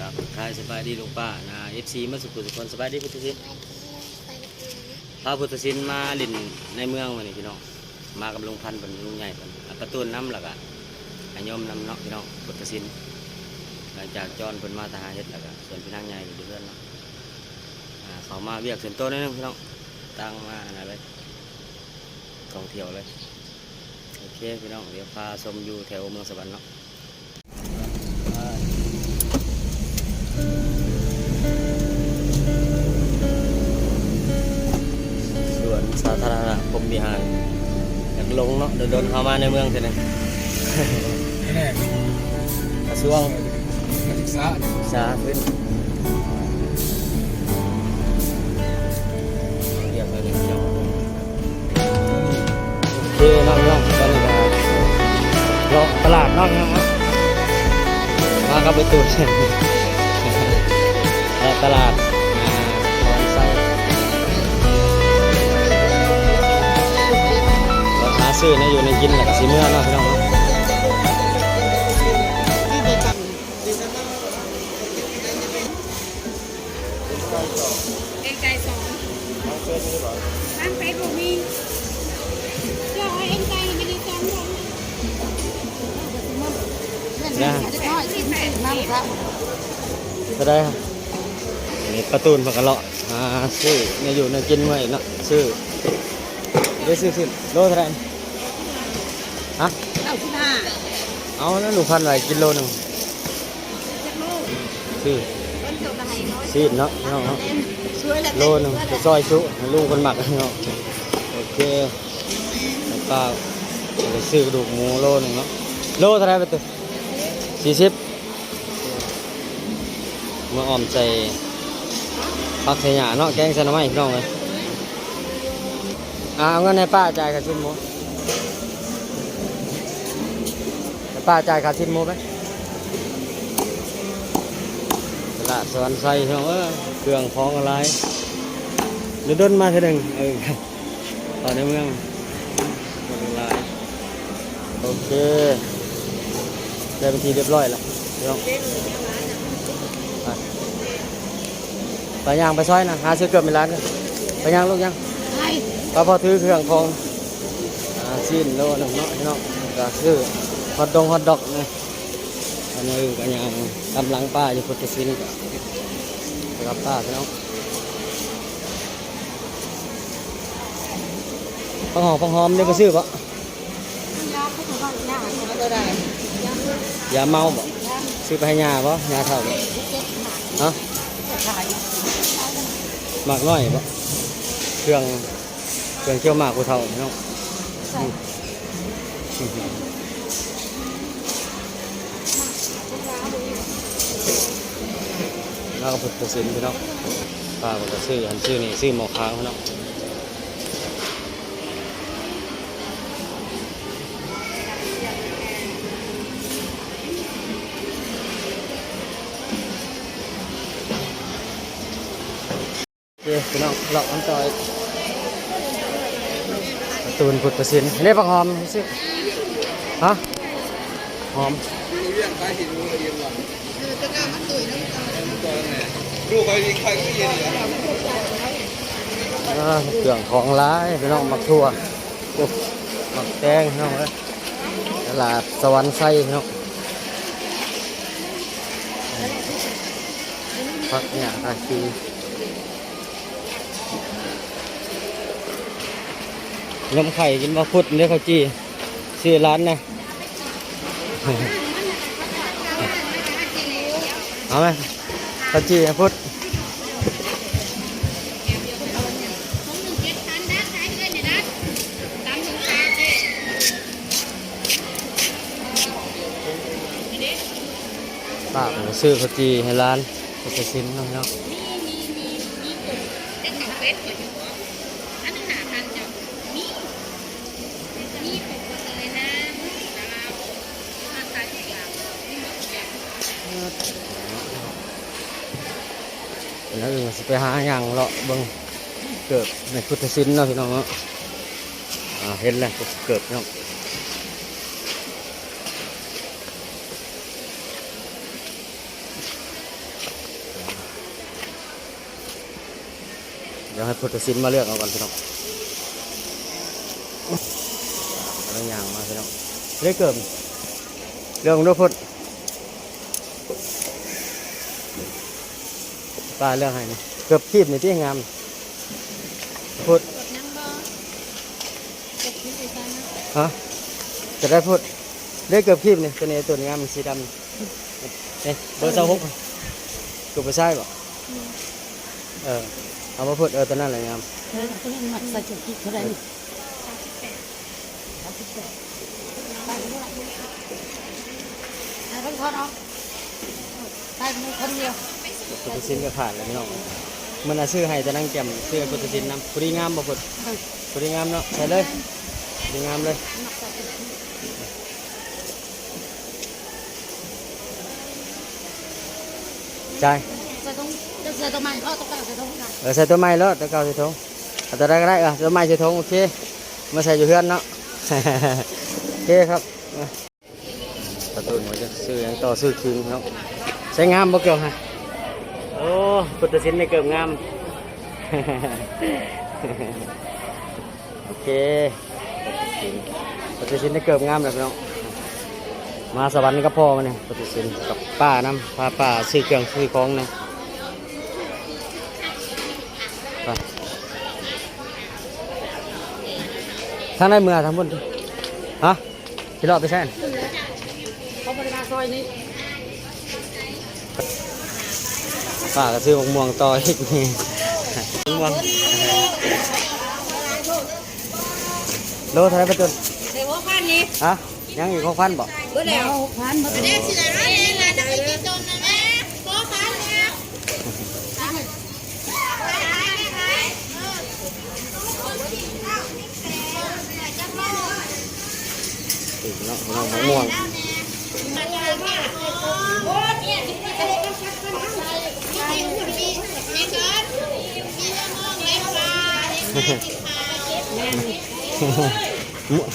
กับทายสบายดีลุงป้านะเอฟซีมาสุขุสุคนสบายดีพุทธศิลป์พาพุทธศิลป์มาลินในเมืองวันนี้พี่น้อง มากับลุงพันธ์เป็นลุงใหญ่เป็นประตูน้ำหลักอะอายมน้ำเนาะพี่น้องพุทธศิลป์หลังจากจอนเป็นมาทหารเฮ็ดแล้วก็ส่วนพี่นางใหญ่อยู่เพื่อนเนาะเขามาเวียกส่วนตัวนิดนึงพี่น้องตั้งมาอะไรไปท่องเที่ยวเลยโอเคพี่น้องเดี๋ยวพาชมอยู่แถวเมืองสวรรค์เนาะ ส่วนสาธารณะพรหมวิหารอยากลงเนาะเดินเดินเข้ามาในเมืองเท่านั้นแน่กระทรวงการศึกษาสาขึ้นเรียกเลยเดียวโอเคน้องน้องตอนนี้ก็เลาะตลาดน้องน้องนะมากับไปตูดและต ลาดอ่าตอนไซเราหาซื้อในอยู่ในกินแหละก็สิเมื่อเนาะพี่น้องเนาะเอ็งไก่สองร้านไปบ่มีเจ้าให้เอ็งไก่ไม่ได้ซ้อมลงนะน้อยกินแต่น้ำครับก็ได้ครับอันนี้ ประตูนผักกะเลาะอ่าซื้อในอยู่ในกินไว้เนาะซื้อได้ซื้อซื้อโลเท่าไหร่ฮะเก้าสิบห้าเอาแล้วหนูพันไว้กิโลหนึ่งเจ็ดโลซื้อต้นเจ้าตะไคร้น้อยซีดเนาะพี่น้องเนาะช่วยแล้วโลหนึ่งจะซอยชุให้ลูกคนหมักเนาะโอเคแล้วก็ไปซื้อกระดูกหมูโลหนึ่งเนาะโลเท่าไหร่ประตูสี่สิบมาอ้อมใส่ ผักใส่หยาเนาะแกงใส่หน่อไม้พี่น้องเลยอ่าเอาเงินให้ป้าจ่ายค่าชิ้นหมูให้ป้าจ่ายค่าชิ้นหมูไหมตลาดสวรรค์ไซพี่น้องเออเครื่องของอะไรเดี๋ยวเดินมาเทีหนึ่งเออต่อในเมืองคนอะไรโอเคได้เป็นทีเรียบร้อยแล้วพี่น้อง ไปย่างไปซอยนะหาซื้อเกือบไม่ร้านกันไปย่างลูกย่างไอ้ก็พอถือเครื่องของอ่าชิ้นโลหนึงเนาะพี่น้องก็ซื้อฮอตดงฮอตดอกนะอันนี้ก็ย่างกำลังป้าอยู่พุทธศิลป์ก็ไปกับป้าพี่น้องปังหอมปังหอมเนี่ยก็ซื้อปะยาเขาถูกว่าหน้าเขาจะได้ยาเมาปะซื้อไปให้ยาปะยาเท่าปะฮะขายห มากน้อยปะเครื่องเครื่องเคี่ยวหมากกูเท่าพี่น้องใส่แล้วก็พุทธศิลป์พี่น้องป้าก็ซื้อหันซื้อนี่ซื้อหมอค้างพี่น้อง พี่น้องเลาะอันต่อยตูนพุทธศิลป์อันนี้ปักหอมซื้อฮะหอมดูใครใครก็เย็นเหรอเครื่องของร้ายพี่น้องมักทั่วมักแตงพี่น้องเอ้ยตลาดสวรรค์ไส้พี่น้องพักเนี่ยอาคี นมไข่กินมาพุดเนี่ยเขาจีชื่อร้านนะเอาไหมเขาจีให้พุดของหนึ่งเจ็ดพันด้านซ้ายเพื่อนเนี่ยนะตาจ๊ป้าผมก็ซื้อเขาจีให้ร้านก็จะซิมน้องเแล้วสิไปหาอย่างเลาะบังเกิดในพุทธศิลป์เนาะพี่น้องเนาะเห็นแล้วเกิดเนาะเดี๋ยวให้พุทธศิลป์มาเลือกเอากันพี่น้องอะไรอย่างมาพี่น้องเลือกเกิดเรื่องด้วยพุทธ ป้าเรื่องให้นี่เกือบคีบในที่งามพุทธกดนั่งบ่กดที่ใส่นะฮะจะได้พูดได้เกือบคีบนี่ตัวนี้ตัวนี้งามมันสีดำนี่เบอร์เจ้าหกเกือบไปใช่ป่ะเออเอามาพูดเออตัวนั้นแหละงามเธอเพิ่งมาใส่จุดที่เท่าไหร่นี่ไอ้คนทอดเนาะได้คนเดียว พุทธศิลป์ก็ผ่านแล้วพี่น้องมันน่ะซื้อให้แต่นั่งแจ่มซื้อให้พุทธศิลป์นำพุทธิงามบ่พุทธพุทธิงามเนาะใส่เลยพุทธิงามเลยใช่ใส่ตรงใส่ตรงไหนเขาตรงกลาใส่ตรงเออใส่ตัวใหม่แล้วตัวเก่าใส่ถุงเอาตัวใดก็ได้เออตัวใหม่ใส่ถุงโอเคมาใส่อยู่เพื่อนเนาะโอเคครับประตูหนูจะซื้อยังต่อซื้อคืนเนาะใช้งามบ่เกี่ยวฮะ โอ้พุทธศิลป์ในเกิบงาม โอเคพุทธศิลป์ในเกิบงามเลยพี่น้อง มาสวรรค์กับพ่อมาเนี่ยพุทธศิลป์กับป้าน้ำพาป้าซื้อเครื่องซื้อของเนี่ยไปทางในเมื่องทางบนฮะที่เราไปแช่เขาบริมารซอยนี้ ป้าก็ซื้อมะม่วงต่ออีกนี่มะม่วงโลเท่าไหรประจุนเดี๋ยวว่าพันนี้ฮะยังอีกหกพันบ่ก็แล้วเอาพันมาเด็กสิได้เองล่ะจะไปกินจนนะแม่ก็พันแล้วอีกเนาะพี่น้องมะม่วงาเล็กแม่กินข้าวมะ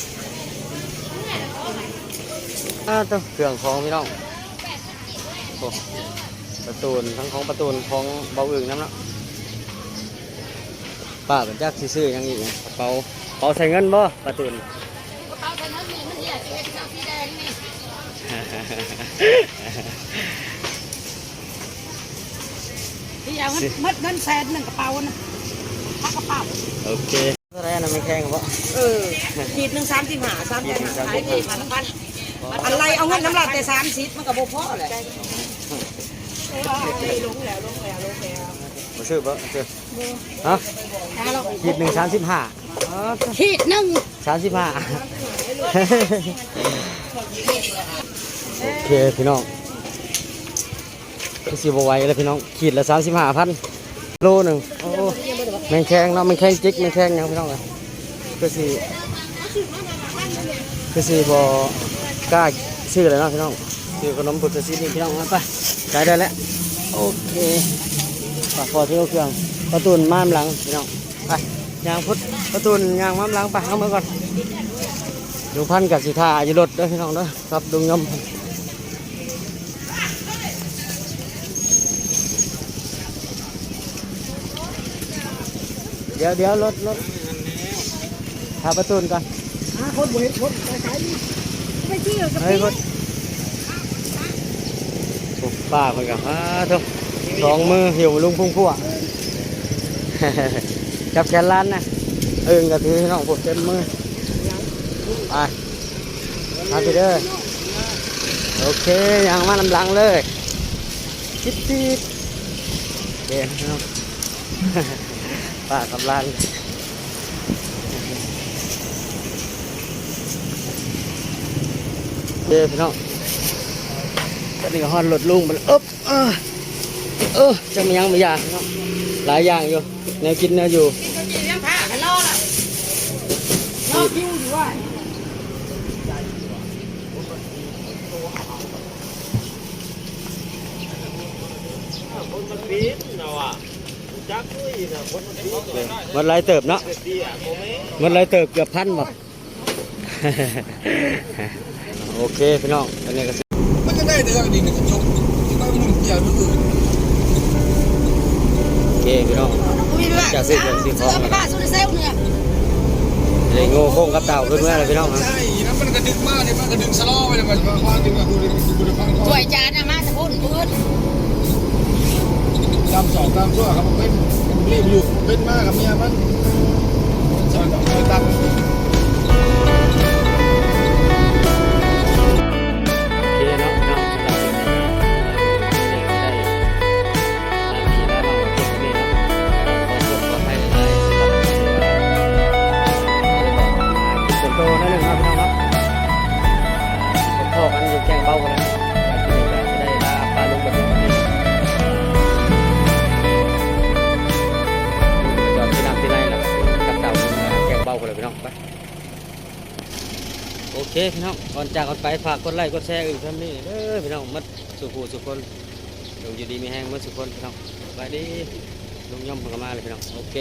อ่าตัวเครื่องของพี่น้องโอ้ประตูนทั้งของประตูนของเบาอึ่งน้ำเนาะป้าเป็นจักสิซื้อหยังอีกกระเป๋าเป๋าใส่เงินบ่ประตูนกระเป๋าใส่นั้นนี่มันเนี่ยสีสีแดงนี่ที่เอาเงินมัดเงินแสนหนึ่งกระเป๋านะ พักกระเป๋าโอเคเท่าไหรนะไม่แข็งบ่เออขีดหนึ่งสามสิบห้าสามสิบห้าขีดหนึ่งสามสิขายบห้าดีพันพันอะไรเอาเงินน้ำลายแต่สามสิบมันกับโบพ่อแหละลงแล้วลงแล้วลงแล้วมาซื้อบ่มาซื้อฮะเอาเราขีดหนึ่งสามสิบห้าขีดหนึ่งสามสิบห้าโอเคพี่น้องก็สิบไหว้แล้วพี่น้องขีดละสามสิบห้าพันโลหนึ่งโอ้ แมงแข็งเนาะแมงแข็งจิกแมงแข็งยังพี่น้องเลยก็สิก็สิบ่กล้าซื้อเลยเนาะพี่น้องซื้อขนมพุทธศิลป์นี่พี่น้องมาไปจ่ายได้แล้วโอเคฝากพอที่เอาเครื่องประตูนม้ามหลังพี่น้องไปยางพุทธประตูนยางม้ามหลังไปเอามาก่อนดูพันกับสิทาอยู่รถเด้อพี่น้องเด้อครับดุงยม เดี๋ยวเดี๋ยวรถรถพาประตูนก่อนหาคนบริคนไปขายไปเที่ยวกับเฮ้ยพุทธโอ้ป้าเพิ่นกับฮะทุกสองมือหิวลุงพุ่งพั่วจับแขนล้านนะเอิงก็ถือให้น้องผมเต็มมือไปมาพี่เด้อโอเคยังมานำหลังเลยจิ๊ดจิ๊ดเดี๋ยวน้องป้ากับล้านเด้อพี่น้องตอนนี้ก็ฮอนรถลุงมันอึ๊บเออเออจะมียังไม่อยากเนาะหลายอย่างอยู่แนวกินแนวอยู่จีนผ้ากันรอละรอคิวอยู่ว่า มันไรเติบเนาะมันไรเติบเกือบพันหมดโอเคพี่น้องอันนี้ก็มันจะได้แต่ว่าดีนี่ก็จบที่ว่ามันเกียวมันอื่งโอเคพี่น้องจะซื้อจะซื้อของนะไโง่โค้งกับเต่าขึ้นเมื่อไรพี่น้องฮะใช่แล้วมันกระดึงมากเลยมันกระดึงสลอไปเลยมันว่าดึงกับกูดึงกูดึงฟังเขาตัวจานอะมาสะพุ่นพุ่น ตามสองตามตัวครับเป็นรีบอยู่เป็นมากครับเมียมันสอนกับเมีตัก เคพี่น้องก่อนจากกันไปฝากกดไลค์กดแชร์อื่นท่านนี้เด้อพี่น้องมัดสุขูสุขคนอยู่ดีมีแห้งมัดสุขคนพี่น้องไปดีลุงย่อมพงมาเลยพี่น้องโอเค